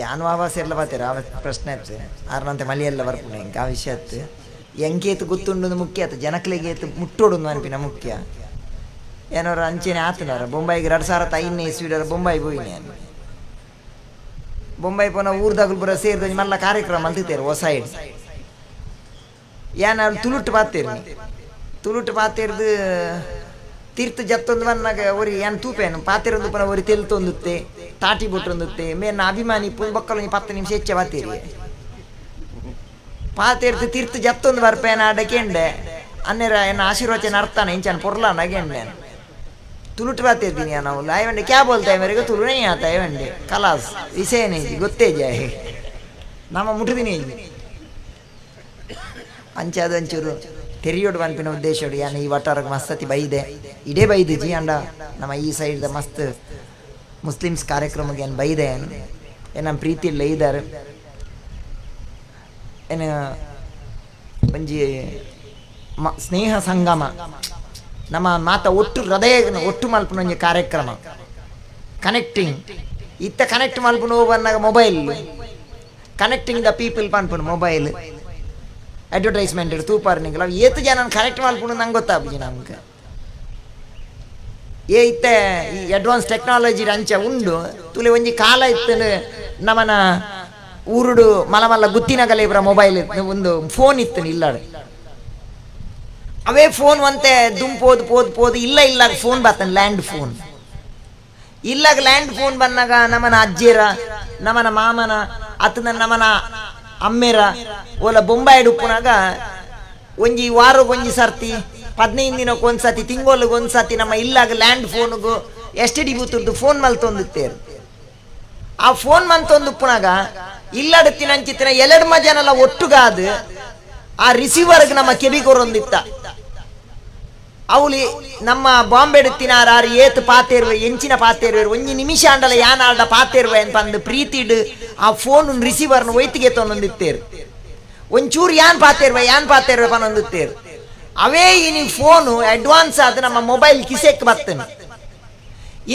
ಯಾನು ಆವಾಸ ಎಲ್ಲ ಬರ್ತೀರ? ಪ್ರಶ್ನೆ ಆಯ್ತು ಆರ್ನಂತೆ ಮಳಿ ಎಲ್ಲ ಬರ್ಪುಣ ಹೆಂಗೆ ಆ ವಿಷಯ ಆಯ್ತು ಎಂಕೇತು ಗೊತ್ತುಂಡು ಮುಖ್ಯ ಆಯ್ತು ಜನಕ್ಲಿಗೆ ಏತು ಮುಟ್ಟೋಡು ಅನ್ಪಿನ ಮುಖ್ಯ? ಏನೋರ ಅಂಚೆನೆ ಆತನಾರ ಬೊಂಬೈಗೆ ಎರಡು ಸಾವಿರದ ಐದನೇ ಸ್ವೀಡರ್ ಬೊಂಬೈ ಹೋಗಿನಿ ನಾನು. ಬೊಂಬೈ ಪೋನ ಊರ್ದಾಗಲು ಬರೋ ಸೇರಿದ ಮಲ್ಲ ಕಾರ್ಯಕ್ರಮ ಅಲ್ತಿತ್ತೇರು ಹೊಸ ಇಡ್ ಏನ ತುಳುಟ್ಟು ಪಾತೇರು ತುಳುಟ್ಟು ಪಾತೇರ್ದು ತೀರ್ಥ ಜತ್ತೊಂದು ಬನ್ನಾಗ ಒರಿ ಏನ್ ತೂಪೇನು ಪಾತಿರೊಂದು ಪನ ಒರಿ ತೆಲ್ತೊಂದುತ್ತೆ ತಾಟಿ ಬಿಟ್ಟೊಂದುತ್ತೆ ಮೇನ ಅಭಿಮಾನಿ ಪುಲ್ ಬಕ್ಕಲು ಪತ್ತು ನಿಮಿಷ ಹೆಚ್ಚೆ ಬಾತೀರಿ. ಪಾತಿರ್ತು ತೀರ್ಥ ಜತ್ತೊಂದು ಬರ್ಪೇನ ಡಕೆಂಡೆ. ಅನ್ನೇರ ಎನ್ನ ಆಶೀರ್ವಚನ ಅರ್ಥನ ಇಂಚನ್ ಪೊರ್ಲ ನಗೆಂಡೆ. ತುಳುಟ್ಟು ಬಾತಿರ್ತೀನಿ ನಾವು. ಲಾಯವಂಡೆ ಕ್ಯಾ ಬೋಲ್ತಾ ಮೇರೆಗೆ ತುಳು ನೈ ಆತ ಏವಂಡೆ ಕಲಾಸ್ ವಿಷಯನೇ ಗೊತ್ತೇ ಜಾಯ್ ನಮ್ಮ ಮುಟ್ಟಿದಿನಿ ಅಂಚಾದ ಒಂಚೂರು ತೆರಿಯೋಡು ಪನ್ಪಿನ ಉದ್ದೇಶೋಡು ಯಾನ ಈ ವಟಾರಕ್ಕೆ ಮಸ್ತತಿ ಬೈದೆ ಇಡೇ ಬೈದು ಜಿ ಅಂಡ ನಮ್ಮ ಈ ಸೈಡ್ ಮಸ್ತ್ ಮುಸ್ಲಿಮ್ಸ್ ಕಾರ್ಯಕ್ರಮಕ್ಕೆ ಏನು ಬೈದೆ ಏನು ನಮ್ಮ ಪ್ರೀತಿ ಇಲ್ಲ ಇದ್ದಾರೆ ಏನು ಒಂಜಿ ಮ ಸ್ನೇಹ ಸಂಗಮ ನಮ್ಮ ಮಾತ ಒಟ್ಟು ಹೃದಯ ಒಟ್ಟು ಮಲ್ಪನ ಒಂಜಿ ಕಾರ್ಯಕ್ರಮ ಕನೆಕ್ಟಿಂಗ್ ಇತ್ತ ಕನೆಕ್ಟ್ ಮಲ್ಪನ ಬಂದಾಗ ಮೊಬೈಲ್ ಕನೆಕ್ಟಿಂಗ್ ದ ಪೀಪಲ್ ಪನ್ಪುನು ಮೊಬೈಲ್ ಅಡ್ವರ್ಟೈಸ್ಮೆಂಟ್ ಇಡ್ತು ತೂಪಾರ್ ನಿಂಗಲ ಏತು ಜನ ಕರೆಕ್ಟ್ ನಂಗೆ ಗೊತ್ತಾಗ್ಬಿಜಿ ನಮ್ಗೆ. ಏ ಇತ್ತೆ, ಈ ಅಡ್ವಾನ್ಸ್ ಟೆಕ್ನಾಲಜಿ ಅಂಚ ಉಂಡು. ತುಲೆ ಒಂಜಿ ಕಾಲ ಇತ್ತು ನಮನ ಊರುಡು ಮಲಮಲ್ಲ ಮಲ್ಲ ಗುತ್ತಿನಗಲೆ ಇಬ್ಬರ ಮೊಬೈಲ್ ಒಂದು ಫೋನ್ ಇತ್ತು ಇಲ್ಲ ಅವೇ ಫೋನ್ ಒಂತೆ ದುಂಪೋದು ಪೋದು ಪೋದು ಇಲ್ಲ ಇಲ್ಲ ಫೋನ್ ಬರ್ತಾನೆ ಲ್ಯಾಂಡ್ ಫೋನ್ ಇಲ್ಲಾಗ ಲ್ಯಾಂಡ್ ಫೋನ್ ಬಂದಾಗ ನಮನ ಅಜ್ಜಿರ, ನಮನ ಮಾಮನ, ಅತ್ತನ ನಮನ ಅಮ್ಮೆರ ಓಲ ಬೊಂಬಾಯಿ ಉಪ್ಪುನಾಗ ಒಂಜಿ ಒಂಜಿ ಸರ್ತಿ ಹದಿನೈದು ದಿನಕ್ಕೆ ಒಂದ್ಸತಿ ತಿಂಗೋಲಿಗೆ ಒಂದ್ಸತಿ ಒಂದು ನಮ್ಮ ಇಲ್ಲಾಗ ಲ್ಯಾಂಡ್ ಫೋನ್ಗೂ ಎಸ್ ಟಿ ಡಿ ಬೂತುರ್ದು ಫೋನ್ ಮಲ್ತೊಂದಿತ್ತೇರು ಆ ಫೋನ್ ಮಂತೊಂದು ಉಪ್ಪುನಾಗ ಇಲ್ಲಡತ್ತಿನ ಅಂಚಿತ್ತಿನ ಎಲ್ಲ ಮಜನೆಲ್ಲ ಒಟ್ಟುಗಾದು ಆ ರಿಸೀವರ್ಗೆ ನಮ್ಮ ಕೆಬಿಗೊರೊಂದಿತ್ತ ಅವಳಿ ನಮ್ಮ ಬಾಂಬೆ ತಿನಾರ ಆರು ಏತ್ ಪಾತೇರ್ವೆ, ಎಂಚಿನ ಪಾತೇರ್ವೆ, ಒಂಜಿ ನಿಮಿಷ ಅಂಡಲ ಯಾನ ಆಡ ಪಾತೇರ್ವೆ ಅಂತ ಅಂದು ಪ್ರೀತಿಡ್ ಆ ಫೋನ್ ರಿಸೀವರ್ನ ಒಯ್ತಿಗೆ ತೊಂದೊಂದಿತ್ತೇರು ಒಂಚೂರು ಯಾನ್ ಪಾತೇರ್ವೆ ಯಾನ್ ಪಾತೇರ್ವೆ ಪನ್ನೊಂದಿತ್ತೇರು ಅವೇ ಇನಿ ಫೋನು ಅಡ್ವಾನ್ಸ್ ಆದ ನಮ್ಮ ಮೊಬೈಲ್ ಕಿಸೆಕ್ ಬರ್ತೇನೆ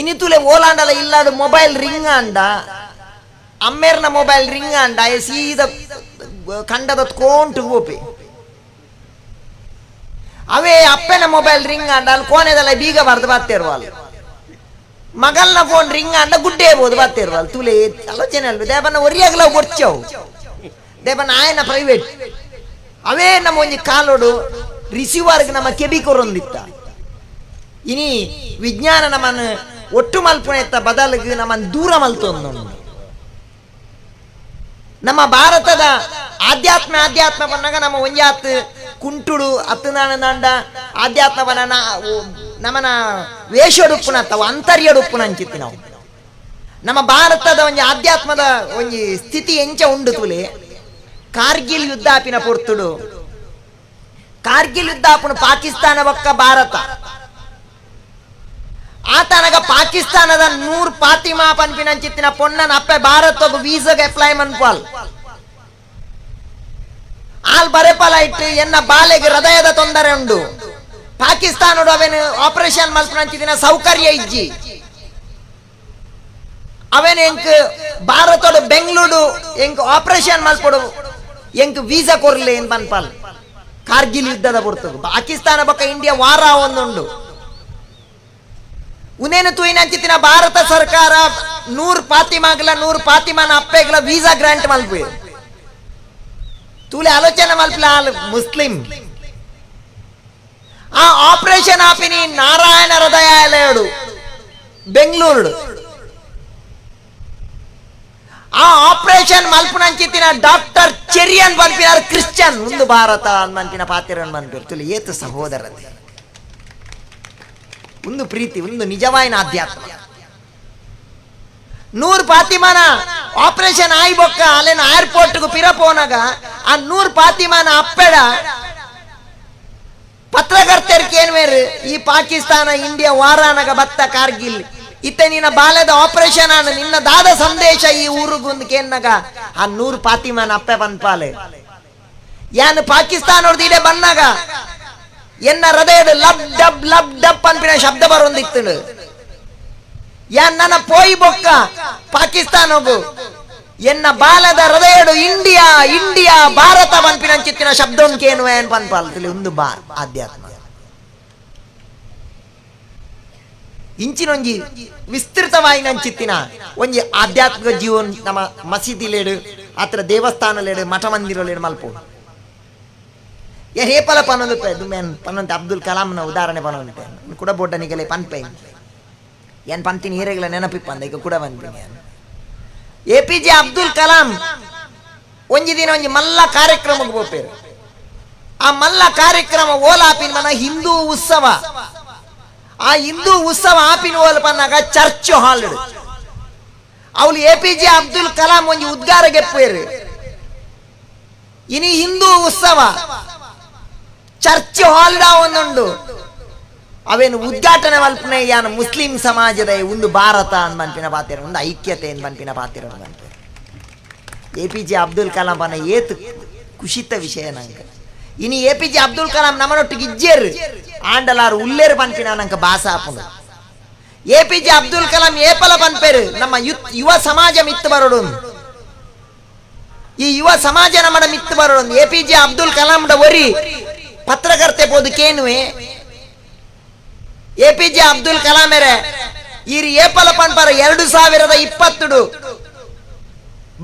ಇನಿತುಲೆ ಓಲಾಂಡಲ ಇಲ್ಲಾಡು ಮೊಬೈಲ್ ರಿಂಗ್ ಅಂಡ, ಅಮ್ಮೇರ್ನ ಮೊಬೈಲ್ ರಿಂಗ್ ಅಂಡ ಸೀದ ಕಂಡದ ಕೋಂಟು ಗೋಪಿ ಅವೇ ಅಪ್ಪನ ಮೊಬೈಲ್ ರಿಂಗ್ ಅಂಡ ಅಲ್ಲಿ ಕೋನೆದಲ್ಲ ಬೀಗ ಬರ್ದು ಬರ್ತಿರುವಲ್ಲ ಮಗಲ್ನ ಫೋನ್ ರಿಂಗ್ ಅಂಡ ಗುಡ್ಡೆ ಇರ್ಬೋದು ಬರ್ತಿರುವಲ್ಲ ತುಲೆ ಆಲೋಚನೆ ಅಲ್ವ? ದೇವನ ಒರಿಯಾಗಲ ಗೊಚ್ಚವು ದೇವನ ಆಯನ ಪ್ರೈವೇಟ್ ಅವೇ ನಮ್ಮ ಒಂಜಿ ಕಾಲೋಡು ರಿಸೀವರ್ಗೆ ನಮ್ಮ ಕೆಬಿಕೊರೊಂದಿತ್ತ ಇನಿ ವಿಜ್ಞಾನ ನಮ್ಮನ್ನು ಒಟ್ಟು ಮಲ್ಪುಣೆತ್ತ ಬದಲಿಗೆ ನಮ್ಮನ್ನು ದೂರ ಮಲ್ತೊಂದು ನಮ್ಮ ಭಾರತದ ಆಧ್ಯಾತ್ಮ ಆಧ್ಯಾತ್ಮ ಬಂದಾಗ ನಮ್ಮ ಒಂಜಾತ್ ಆಧ್ಯಾತ್ಮ ನಮನ ನಮ್ಮನ ವೇಷಡುಪ್ಪುನತ್ತವ ಅಂತರ್ಯಡುಪ್ಪುನ ಅಂಚಿತ್ತು ನಾವು. ನಮ್ಮ ಭಾರತದ ಒಂಜಿ ಆಧ್ಯಾತ್ಮದ ಒಂಜಿ ಸ್ಥಿತಿ ಎಂಚ ಉಂಡು ತುಲೆ, ಕಾರ್ಗಿಲ್ ಯುದ್ಧಾಪಿನ ಪೊರ್ತುಡು. ಕಾರ್ಗಿಲ್ ಯುದ್ಧ ಆಪುಣ ಪಾಕಿಸ್ತಾನ ಒಕ್ಕ ಭಾರತ. ಆತನಗ ಪಾಕಿಸ್ತಾನದ ನೂರ್ ಪಾತಿಮಾ ಪನ್ಪಿನಂಚಿತ್ತಿನ ಪೊನ್ನನ ಅಪ್ಪೆ ಭಾರತ ವೀಸಾಗ ಅಪ್ಲೈ ಮನ್ಪಾಲ್. ಆಲ್ ಬರೆಪಲ ಇಟ್ಟು ಎನ್ನ ಬಾಲೆಗೆ ಹೃದಯದ ತೊಂದರೆ ಉಂಡು. ಪಾಕಿಸ್ತಾನ ಅವೇನು ಆಪರೇಷನ್ ಮಲ್ಪನಂಚಿತ್ತಿನ ಸೌಕರ್ಯ ಇಜ್ಜಿ. ಅವೇನು ಎಂಕ್ ಭಾರತಡು ಬೆಂಗಳೂರು ಎಂಕ್ ಆಪರೇಷನ್ ಮಲ್ಪಡು ಎಂಕ್ ವೀಸಾ ಕೊರ್ಲೆ ಏನ್ ಬನ್ಪಾಲ್? ಕಾರ್ಗಿಲ್ ಯುದ್ಧದ ಬರ್ತದೆ. ಪಾಕಿಸ್ತಾನ ಬಕ ಇಂಡಿಯಾ ವಾರ ಒಂದುಂಡು. ಉನೇನು ತೂಯಿನಂಚಿತ್ತಿನ ಭಾರತ ಸರ್ಕಾರ ನೂರ್ ಪಾತಿಮಾಗ್ಲ, ನೂರ್ ಪಾತಿಮಾನ ಅಪ್ಪೆಗ್ಲ ವೀಸಾ ಗ್ರಾಂಟ್ ಮಲ್ಪಿ ತೂಲೆ ಆಲೋಚನೆ ಮಲ್ಪಲ ಆಲ್ ಮುಸ್ಲಿಂ. ಆ ಆಪರೇಷನ್ ಆಪಿನಿ ನಾರಾಯಣ బెంగళూరుడు ಬೆಂಗಳೂರು ಆ ಆಪರೇಷನ್ ಮಲ್ಪನಂಚಿತ್ತಿನ ಡಾಕ್ಟರ್ ಚೆರಿಯನ್ పంపినారు ಕ್ರಿಶ್ಚಿಯನ್. ಒಂದು భారత ಅಂತಿನ ಪಾತಿರನ್ ಬಂದಿರು ತುಲಿ ಏತು ಸಹೋದರತೆ ಒಂದು ಪ್ರೀತಿ, ಒಂದು ನಿಜವಾಯಿನ ಆಧ್ಯಾತ್ಮ. ನೂರ್ ಪಾತಿಮಾನ ಆಪರೇಷನ್ ಆಯ್ ಬೊಕ್ಕ ಅಲ್ಲೇನ ಏರ್ಪೋರ್ಟ್ಗೂ ಪಿರ ಪೋನಾಗ ಆ ನೂರ್ ಪಾತಿಮಾನ ಅಪ್ಪೆಡ. ಪತ್ರಕರ್ತರಿಗೆ ಏನ್ ಮೇರು? ಈ ಪಾಕಿಸ್ತಾನ, ಇಂಡಿಯಾ ವಾರಾನಾಗ ಬತ್ತ ಕಾರ್ಗಿಲ್. ಇತ್ತೆ ನಿನ್ನ ಬಾಲ್ಯದ ಆಪರೇಷನ್ ಆನ ನಿನ್ನ ದಾದ ಸಂದೇಶ ಈ ಊರಿಗೊಂದು ಕೇನಾಗ ಆ ನೂರ್ ಪಾತಿಮಾನ ಅಪ್ಪೆ ಬಂದ್ಪಾಲೆ. ಯಾನ್ ಪಾಕಿಸ್ತಾನ ಇಡೇ ಬಂದಾಗ ಎನ್ನ ಹೃದಯದ ಲಬ್ ಡಬ್ ಲಬ್ ಡಬ್ ಅನ್ಪಿನ ಶಬ್ದ ಬರೊಂದಿತ್ತು ನನ್ನ ಪೋಯಿ ಬೊಕ್ಕ? ಪಾಕಿಸ್ತಾನ ಎನ್ನ ಬಾಲದ ಹೃದಯಡು ಇಂಡಿಯಾ ಇಂಡಿಯಾ, ಭಾರತ ಪನ್ಪಿನ ಚಿತ್ತಿನ ಶಬ್ದ ಕೇನು ಏನ್ ಪನ್ಪಾಲ್ತಲಿ ಒಂದು ಬಾ, ಆಧ್ಯಾತ್ಮ. ಇಂಚಿನೊಂಜಿ ವಿಸ್ತೃತವಾಗಿ ನಂಚಿತ್ತಿನ ಒಂಜಿ ಆಧ್ಯಾತ್ಮಿಕ ಜೀವನ್ ನಮ್ಮ ಮಸೀದಿಲೇಡು, ಆತರ ದೇವಸ್ಥಾನಲೇಡು ಮಠ ಮಂದಿರಲೇಡು ಮಲ್ಪು ಏನ್ ಹೇಪಲ ದುಮ್ಮೇನ್ ಪನ್ನೊಂದು ಅಬ್ದುಲ್ ಕಲಾಂನ ಉದಾಹರಣೆ ಪನ್ನೊಂದು ಕೂಡ ಬೋಟನಿಗೆಲೆ ಪನ್ಪೆ. ಏನ್ ಪಂತಿನ ಹೀರೆಗಳ ನೆನಪಿಪ್ಪಂದ ಈಗ ಕೂಡ ಬಂದಿನಿ A P J Abdul Kalam, ಒಂಜಿ ದಿನ ಒಂಜಿ ಮಲ್ಲ ಕಾರ್ಯಕ್ರಮಕ್ಕೆ ಹೋಗ್ಪೇರು ಆ ಮಲ್ಲ ಕಾರ್ಯಕ್ರಮ ಓಲಾಪಿನ ಮನ ಹಿಂದೂ ಉತ್ಸವ. ಆ ಹಿಂದೂ ಉತ್ಸವ ಆಪಿನ ಓಲ್ ಪನ್ನಾಗ ಚರ್ಚ್ ಹಾಲ್ ಅವಳು A P J Abdul Kalam ಒಂಜಿ ಉದ್ಗಾರ ಗೆಪ್ಪೇರು ಇನಿ ಹಿಂದೂ ಉತ್ಸವ. ಚರ್ಚ್ ಹಾಲ್ಡ ಒಂದುಂಡು. ಅವೇನು ಉದ್ಘಾಟನೆ ಮಲ್ಪನೆ ಯಾನು ಮುಸ್ಲಿಂ ಸಮಾಜದ ಒಂದು ಭಾರತ ಅನ್ಬನ್ಪಿನ ಪಾತಿರ, ಒಂದು ಐಕ್ಯತೆ ಅನ್ಬನ್ಪಿನ ಪಾತಿರ A P J Abdul Kalam ಅನ್ನ ಏತು ಕುಶಿತ ವಿಷಯ ನಂಗೆ. ಇನಿ A P J Abdul Kalam ನಮ್ಮನೊಟ್ಟಿಗೆ ಇಜ್ಜೇರು, ಆಂಡಲಾರು ಉಲ್ಲೇರು ಪನ್ಪಿನ ನಂಗೆ ಬಾಸ ಹಾಪುಂಡು. A P J Abdul Kalam ಏಪಲ ಪನ್ಪೇರು ನಮ್ಮ ಯುವ ಸಮಾಜ ಮಿತ್ತು ಬರೋಡು ಈ ಯುವ ಸಮಾಜ ನಮ್ಮನ ಮಿತ್ತು ಬರೋಡು ಎ ಪಿ ಜೆ ಅಬ್ದುಲ್ ಕಲಾಂಡ ಒರಿ ಪತ್ರಕರ್ತೆ ಪೋದು ಕೇನುವೆ ಎ ಪಿ ಜೆ ಅಬ್ದುಲ್ ಕಲಾಮೆರೆ ಈರಿ ಏಪಲ ಪನ್ಪಾರ, ಎರಡು ಸಾವಿರದ ಇಪ್ಪತ್ತು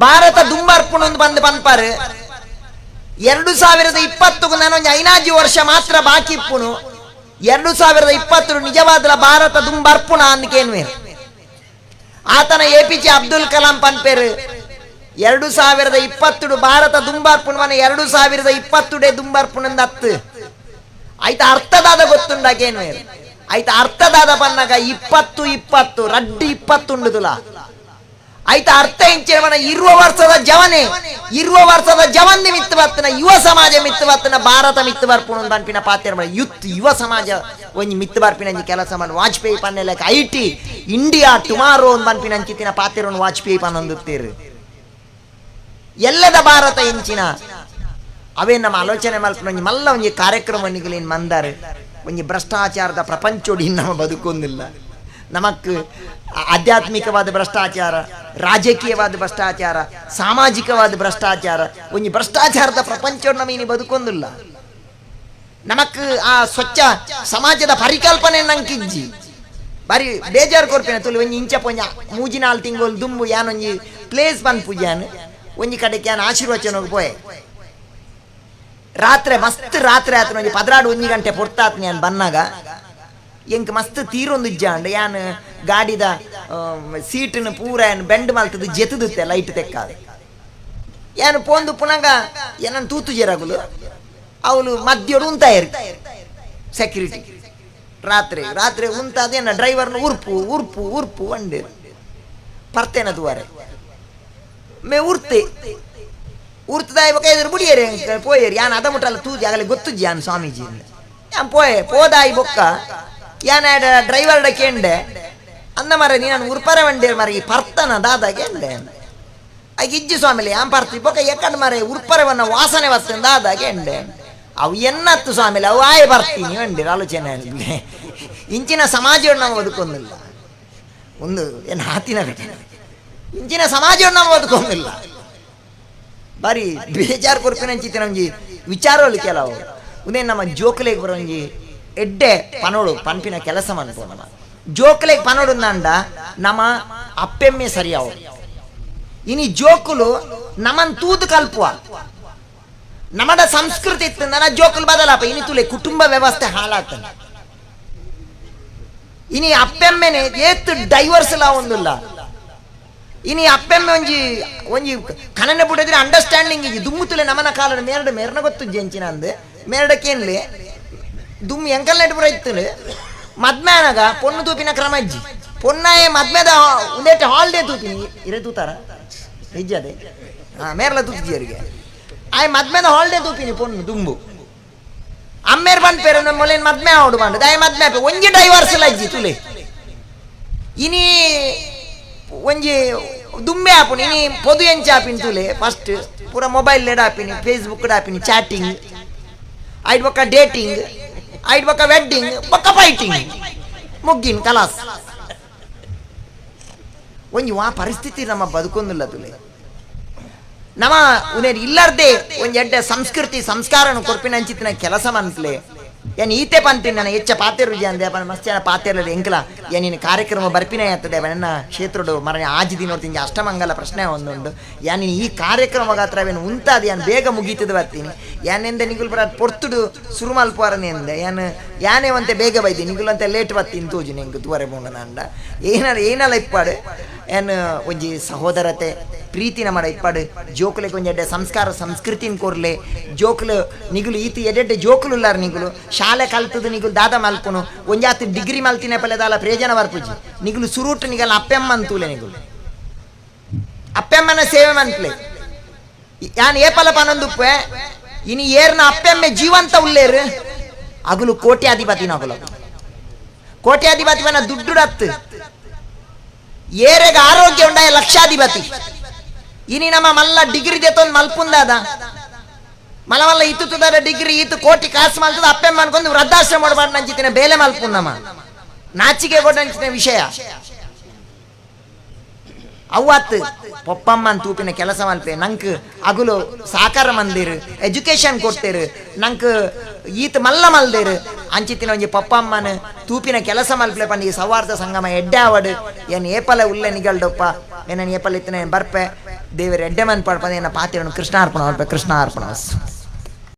ಭಾರತ ದುಂಬರ್ಪುಣೊಂದು ಬಂದು ಪನ್ಪಾರು. ಎರಡು ಸಾವಿರದ ಇಪ್ಪತ್ತಕ್ಕೂ ನಾನೊಂದು ಐನಾಜಿ ವರ್ಷ ಮಾತ್ರ ಬಾಕಿ ಇಪ್ಪುನು. ಎರಡು ಸಾವಿರದ ಇಪ್ಪತ್ತು ನಿಜವಾದ ಭಾರತ ದುಂಬರ್ಪುಣ ಅಂದ್ಕೇನ್ವೆ ಆತನ A P J Abdul Kalam ಪನ್ಪೇರು, ಎರಡು ಸಾವಿರದ ಇಪ್ಪತ್ತು ಭಾರತ ದುಂಬರ್ಪುಣ ಎರಡು ಸಾವಿರದ ಇಪ್ಪತ್ತು ದುಂಬರ್ಪುಣಂದ ಹತ್ತು. ಆಯ್ತಾ, ಅರ್ಥದಾದ ಗೊತ್ತುಂಡಾಕೇನ್ವೆ ಆಯ್ತಾ, ಅರ್ಥದಾದ ಬಂದಾಗ ಇಪ್ಪತ್ತು ಇಪ್ಪತ್ತು, ರಡ್ಡಿ ಇಪ್ಪತ್ತುಂಡು ತುಲ ಆಯ್ತಾ, ಅರ್ಥ ಇಂಚಿನ ಇರುವ ವರ್ಷದ ಜವನೆ, ಇರುವ ವರ್ಷದ ಜವನ್ ಮಿತ್ತು ಬರ್ತನ, ಯುವ ಸಮಾಜ ಮಿತ್ತು ಬರ್ತನ, ಭಾರತ ಮಿತ್ತು ಬರ್ಪುಣ ಅನ್ಪಿನ ಪಾತ್ರ ಯುತ್, ಯುವ ಸಮಾಜ ಒಂಜಿ ಮಿತ್ತು ಬರ್ಪಿನ ಕೆಲಸ ಮಾಡಿ ವಾಜಪೇಯಿ ಪನ್ನೆಲಕ ಐ ಟಿ ಇಂಡಿಯಾ ಟುಮಾರೋ ಒಂದು ಅನ್ಪಿನ ಅಂಚಿತ್ತಿನ ಪಾತ್ರ ವಾಜಪೇಯಿ ಪನ್ನೊಂದುತ್ತೀರು ಎಲ್ಲದ ಭಾರತ ಇಂಚಿನ? ಅವೇ ನಮ್ಮ ಆಲೋಚನೆ ಮಲ್ಪನ ಮಲ್ಲ ಒಂಜಿ ಕಾರ್ಯಕ್ರಮ ಮಂದಾರು? ಒಂಜಿ ಭ್ರಷ್ಟಾಚಾರದ ಪ್ರಪಂಚೋಡಿ ನಮ್ಮ ಬದುಕೊಂದಿಲ್ಲ ನಮಕ್ ಆಧ್ಯಾತ್ಮಿಕವಾದ ಭ್ರಷ್ಟಾಚಾರ, ರಾಜಕೀಯವಾದ ಭ್ರಷ್ಟಾಚಾರ, ಸಾಮಾಜಿಕವಾದ ಭ್ರಷ್ಟಾಚಾರ ಒಂಜಿ ಭ್ರಷ್ಟಾಚಾರದ ಪ್ರಪಂಚ ನಮ್ಮ ಬದುಕೊಂದಿಲ್ಲ ನಮಕ್ ಆ ಸ್ವಚ್ಛ ಸಮಾಜದ ಪರಿಕಲ್ಪನೆ ನಂಕಿಜ್ಜಿ ಬಾರಿ ಬೇಜಾರು ಕೊರ್ಪೇನೆ ತುಳು ಒಂಜಿ ಇಂಚ ಪೊಂಜ ಮೂಜಿನಾಲ್ ತಿಂಗಳು ದುಂಬು ಯಾನೊಂಜಿ ಪ್ಲೇಸ್ ಬಂದ್ ಪೂಜಾನ್ ಒಂಜಿ ಕಡೆಗೆ ಯಾನ್ ಹೋಗಿ ಪೋಯೆ. ರಾತ್ರಿ ಮಸ್ತ್ ರಾತ್ರಿ ಆತನ ಒಂಜಿ ಪದ್ರಾಡು ಒಂಜಿ ಗಂಟೆ ಪೊರ್ತಾತ್ ನಾನು ಬನ್ನಾಗ ಎಂಕ್ ಮಸ್ತ್ ತೀರೊಂದು ಇಜ್ಜಾಂಡ್ ಯಾನ್ ಗಾಡಿದ ಸೀಟನ್ನು ಪೂರ ಏನ್ ಬೆಂಡ್ ಮಲ್ತದ ಜೆತದುತ್ತೆ ಲೈಟ್ ತೆಕ್ಕಾದ ಯಾನು ಪೋಂದು ಪುನಗ ಏನನ್ ತೂತು ಜೆರಗುಲು. ಅವಳು ಮದ್ಯೋಡು ಉಂತ ಇರ್ ಸೆಕ್ಯೂರಿಟಿ ರಾತ್ರಿ ರಾತ್ರಿ ಉಂತಾದ ಏನ ಡ್ರೈವರ್ನ ಉರ್ಪು ಉರ್ಪು ಉರ್ಪು ಒಂಡೆ ಪರ್ತೇನ ದುವಾರೆ. ಮೇ ಉರ್ತೆ. ಉರ್ತದಾಯ ಬೊಕ ಎದುರು ಬುಡಿಯರೆ ಪೋಯರಿ? ಯಾನ್ ಅದ ಮುಟ್ಟಲ್ಲ ತೂಜಿ ಆಗಲೇ ಗೊತ್ತು ಯಾನ್ ಸ್ವಾಮೀಜಿ ಯಾನ್ ಪೋಯೆ ಪೋದಾಯಿ ಬೊಕ್ಕ? ಯಾನ ಡ್ರೈವರ್ ಕೇಂಡೆ? ಅಂದ ಮರ ನೀನು ಉರ್ಪರ ವಂಡೆ ಮರ, ಈ ಪರ್ತನ ದಾದ ಕೇಂಡೆ ಆಗ ಇಜ್ಜಿ ಸ್ವಾಮಿಲಿ, ಯಾನ್ ಪರ್ತಿ? ಬೊಕ ಎಕ್ಕಡ್ ಮರ, ಉರ್ಪರವನ್ನ ವಾಸನೆ ಬರ್ತೇನೆ ದಾದ ಕೇಂಡೆ ಅವು ಎನ್ನತ್ತು ಸ್ವಾಮಿಲಿ, ಅವು ಆಯ ಬರ್ತೀನಿ ವಂಡಿರ ಆಲೋಚನೆ ಇಂಚಿನ ಸಮಾಜವನ್ನು ನಾವು ಬದುಕೊಂದಿಲ್ಲ ಒಂದು ಏನು ಹಾತಿನ ಘಟನೆ. ಇಂಚಿನ ಸಮಾಜವನ್ನು ನಾವು ಬದುಕೊಂದಿಲ್ಲ ಬಾರಿ ಬೇಜಾರು ಕೊರ್ಪಿನ ಅಂಚಿತ್ತಿನ ನಮ್ಜಿ ವಿಚಾರಗಳು ಕೆಲವು ಉದೇ ನಮ್ಮ ಜೋಕಲೆಗೆ ಬರೋಂಜಿ ಎಡ್ಡೆ ಪನೋಡು, ಪನ್ಪಿನ ಕೆಲಸ ಮಾಡ್ಬೋದು ನಮ್ಮ. ಜೋಕಲೆಗೆ ಪನೋಡು ನಂಡ ನಮ್ಮ ಅಪ್ಪೆಮ್ಮೆ ಸರಿಯಾವು. ಇನಿ ಜೋಕುಲು ನಮನ್ ತೂದು ಕಲ್ಪುವ. ನಮದ ಸಂಸ್ಕೃತಿ ಇತ್ತು, ನನ್ನ ಜೋಕುಲು ಬದಲಾಪ. ಇನಿ ತುಲೆ ಕುಟುಂಬ ವ್ಯವಸ್ಥೆ ಹಾಳಾಗ್ತದೆ. ಇನಿ ಅಪ್ಪೆಮ್ಮೆನೆ ಏತ್ ಡೈವರ್ಸ್ ಲಾ ಒಂದಿಲ್ಲ ಇನಿ ಅಪ್ಪೆಮ್ಮೆ ಒಂಜಿ ಒಂಜಿ ಕನನೆ ಬುಡದ್ರೆ ಅಂಡರ್ಸ್ಟ್ಯಾಂಡಿಂಗ್ ಇಜಿ ದುಮ್ಮುತ್ತಲೆ ನಮನ ಕಾಲದ ಮೇರಡ ಮೇರಣ ಗೊತ್ತು ಜಂಚಿನ ಮೇರಡಕ್ಕೆ ಮೇರಡಕ್ಕೇನ್ಲಿ ದುಮ್ಮಿ ಎಂಕಲ್ ನೆಟ್ ಬರ ಇತ್ತು ಮದ್ಮ್ಯಾನಗ ಪೊಣ್ಣು ತೂಪಿನ ಕ್ರಮ ಇಜ್ಜಿ. ಪೊನ್ನಾಯೆ ಮದ್ಮೆದ ಉಂದೇಟ ಹಾಲಿಡೇ ತೂಪಿನಿ ಇರೆ ತೂತಾರ? ನಿಜದೆ ಹಾ, ಮೇರ್ಲ ಅವರಿಗೆ. ಆಯ್ ಮದ್ಮೆದ ಹಾಲಿಡೇ ತೂಪಿನಿ ಪೊಣ್ಣು ದುಂಬು. ಅಮ್ಮೇರ್ ಬಂದ್ ಪೇರು ನಮ್ಮ ಮೊಲೇನ್ ಮದ್ಮೆ ಆವಡು ಬಂದು ದಾಯ ಮದ್ಮೆ ಒಂಜಿ ಡೈವರ್ಸ್ ಲಜ್ಜಿ ತುಲೆ. ಇನಿ, ಒಂಜಿ ದುಮ್ಮೆ ಆಪುನಿ ಇನಿ ಪೊದು ಎಂಚ ಆಪಿನ ತುಲೆ ಫಸ್ಟ್ ಪೂರ ಮೊಬೈಲ್ ಲೆಡ್ ಆಪಿನಿ ಫೇಸ್ಬುಕ್ ಆಪಿನಿ ಚಾಟಿಂಗ್ ಐಡ್ ಬೊಕ್ಕ ಡೇಟಿಂಗ್ ಐಡ್ ಬೊಕ್ಕ ವೆಡ್ಡಿಂಗ್ ಬೊಕ್ಕ ಫೈಟಿಂಗ್ ಮುಗ್ಗಿನ್ ಕಲಾಸ್. ಒಂಜಿ ಆ ಪರಿಸ್ಥಿತಿ ನಮ್ಮ ಬದುಕೊಂದಿಲ್ಲ ತುಲೆ. ನಮ ಉನೇರ್ ಇಲ್ಲರ್ದೆ ಒಂದು ಎಡ್ಡೆ ಸಂಸ್ಕೃತಿ, ಸಂಸ್ಕಾರನ ಕೊರ್ಪಿನ ಅಂಚಿತ್ತಿನ ಕೆಲಸ ಮನ್ಸ್ಲೆ ಏನ್ ಈತೆ ಪಂತೀನಿ ನಾನು ಹೆಚ್ಚ ಪಾತೆರು ಅಂದೆ. ಅಪ್ಪ ಮಸ್ತ್ ಜನ ಪಾತೆರ್ಲ ಎಂಕಲ ಏನಿನ ಕಾರ್ಯಕ್ರಮ ಬರ್ಪಿನೇ ಆಗ್ತದೆ ನನ್ನ ಕ್ಷೇತ್ರಡು ಮರಣ ಆಜಿದಿ ನೋಡ್ತೀನಿ. ಅಷ್ಟಮಂಗಲ ಪ್ರಶ್ನೆ ಒಂದೊಂದು. ಯಾನಿನ ಈ ಕಾರ್ಯಕ್ರಮ ಗಾತ್ರವೇನು ಉಂತಾದ? ಏನು ಬೇಗ ಮುಗೀತದ ಬರ್ತೀನಿ. ಯಾನೆಂದ ನಿಗುಲ್ ಬರ ಪೊರ್ತುಡು ಸುರು ಅಂದೆ. ಏನು ಯಾನೇ ಒಂತೆ ಬೇಗ ಬೈದಿ. ಅಂತ ಲೇಟ್ ಬರ್ತೀನಿ ತೋಜು ನಿಂಗೆ, ತೂವರೆ ಬೋಣ ನಂಡ. ಏನಾರ ಏನಲ್ಲ ಇಪ್ಪಾಡು? ಏನ್ ಒಂಜಿ ಸಹೋದರತೆ, ಪ್ರೀತಿನ ಮಾಡ ಇಪ್ಪಾಡು. ಜೋಕುಲೆ ಕೊಂಜೆಡ್ಡೆ ಸಂಸ್ಕಾರ, ಸಂಸ್ಕೃತಿನ ಕೊರ್ಲೆ. ಜೋಕುಲು ನಿಗುಲು, ಈತಿ ಎಡೆಡ್ಡೆ ಜೋಕುಲು ಉಲ್ಲಾರ ನಿಗುಲು. ಶಾಲೆ ಕಲ್ತದ ನಿಗುಲು ದಾದ ಮಲ್ಪುನು ಒಂಜಾತಿ ಡಿಗ್ರಿ ಮಲ್ತಿನ ಪಲೆ ದಾಲ ಪ್ರಯೋಜನ ಬರ್ಪುಜಿ ನಿಗುಲು ಸುರೂಟ್ ನಿಗಲ್ ಅಪ್ಪೆಮ್ಮ ಅಂತೂಲೆ ನಿಗುಲು. ಅಪ್ಪೆಮ್ಮನ ಸೇವೆ ಮನ್ಪ್ಲೆ. ಯಾನ್ ಏಪಲ ಪನೊಂದುಪ್ಪೆ ಇನಿ ಏರ್ನ ಅಪ್ಪೆಮ್ಮೆ ಜೀವಂತ ಉಲ್ಲೇರು, ಅಗಲು ಕೋಟ್ಯಾಧಿಪತಿನ ಅಗುಲು ಕೋಟ್ಯಾಧಿಪತಿ ದುಡ್ಡು ಏರೆಗ ಆರೋಗ್ಯ ಉಂಡಾಯ ಲಕ್ಷಾಧಿಪತಿ. ಇನಿ ನಮ್ಮ ಮಲ್ಲ ಡಿಗ್ರಿ ದೆತ್ತೊಂದು ಮಲ್ಪುಂದಾದ. ಮಲ ಮಲ್ಲ ಇತ್ತು ಡಿಗ್ರಿ ಇತ್ತು ಕೋಟಿ ಕಾಸು ಮಲ್ತದ ಅಪ್ಪೆಮ್ಮ ಅನ್ಕೊಂಡು ವೃದ್ಧಾಶ್ರಮ ಮಾಡಬಾರ್ದು ನಂಚಿತಿನ ಬೇಲೆ ಮಲ್ಪುನ್ನಮ್ಮ ನಾಚಿಕೆ ಕೊಟ್ಟಂಚಿನ ವಿಷಯ. ಅವತ್ತು ಪೊಪ್ಪಮ್ಮನ್ ತೂಪಿನ ಕೆಲಸ ಮಲ್ಪೆ, ನಂಕ್ ಅಗುಲು ಸಾಕಾರ ಮಂದಿರು ಎಜುಕೇಶನ್ ಕೊಡ್ತೇರು ನಂಕ್ ಈತ ಮಲ್ಲ ಮಲ್ದೇರು ಅಂಚಿತ್ತಿನ ಒಂಜಿ ಪಪ್ಪಮ್ಮನ ತೂಪಿನ ಕೆಲಸ ಮಲ್ಪಲೆ ಪಂಡಿ ಸೌಹಾರ್ದ ಸಂಗಮ ಎಡ್ಡೆ ಆವಡು ಏನ್ ಏಪಲ ಉಲ್ಲೆ ನಿಗಲ್ಡಪ್ಪ ಏನ ಏಪಲ ಇತ್ತನ ಬರ್ಪೆ ದೇವರ ಎಡ್ಡೆ ಮನ್ ಪಡ್ಪದ ಏನ ಪಾತಿರನು ಕೃಷ್ಣಾರ್ಪಣ ಅರ್ಪೆ ಕೃಷ್ಣಾರ್ಪಣ